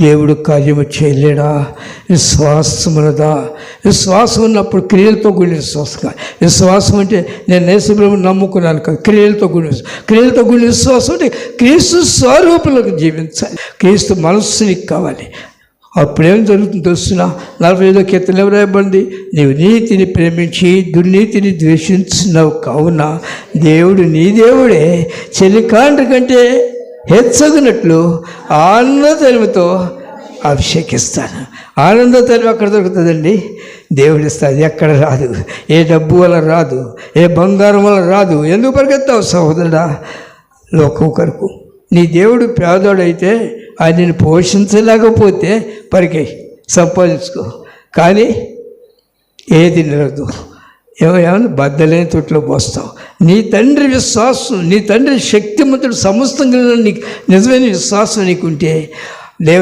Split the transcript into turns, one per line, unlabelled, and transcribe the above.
దేవుడు కార్యము చేయలేడా? విశ్వాసమునదా విశ్వాసం ఉన్నప్పుడు క్రియలతో కూడిన విశ్వాసం విశ్వాసం అంటే నేను నేసబ్రహ్మ నమ్ముకున్నాను కదా క్రియలతో కూడిన క్రియలతో కూడిన విశ్వాసం అంటే క్రీస్తు స్వరూపులకు జీవించాలి. క్రీస్తు మనస్సునికి కావాలి. అప్పుడేం జరుగుతుంది తెలుస్తున్నా నలభై ఐదో కీర్తన ఎవరు రాయబడింది? నీవు నీతిని ప్రేమించి దుర్నీతిని ద్వేషించినావు కావున దేవుడు నీ దేవుడే. చెలికాండ్రి కంటే హెచ్చగినట్లు ఆనంద తెలివితో అభిషేకిస్తాను. ఆనంద తెలివి ఎక్కడ దొరుకుతుందండి? దేవుడు ఇస్తాడు ఎక్కడ రాదు. ఏ డబ్బు వల్ల రాదు. ఏ బంగారం వల్ల రాదు. ఎందుకు పరిగెత్తావు సహోదరుడా? లోకం కొరకు. నీ దేవుడు పేదోడైతే ఆయనని పోషించలేకపోతే పరికే సంపాదించుకో. కానీ ఏది నిలదు ఏమో ఏమన్నా బద్దలేని తొట్లో పోస్తావు నీ తండ్రి విశ్వాసం నీ తండ్రి శక్తిమంతుడు సమస్తం కలిగిన నీకు నిజమైన విశ్వాసం నీకుంటే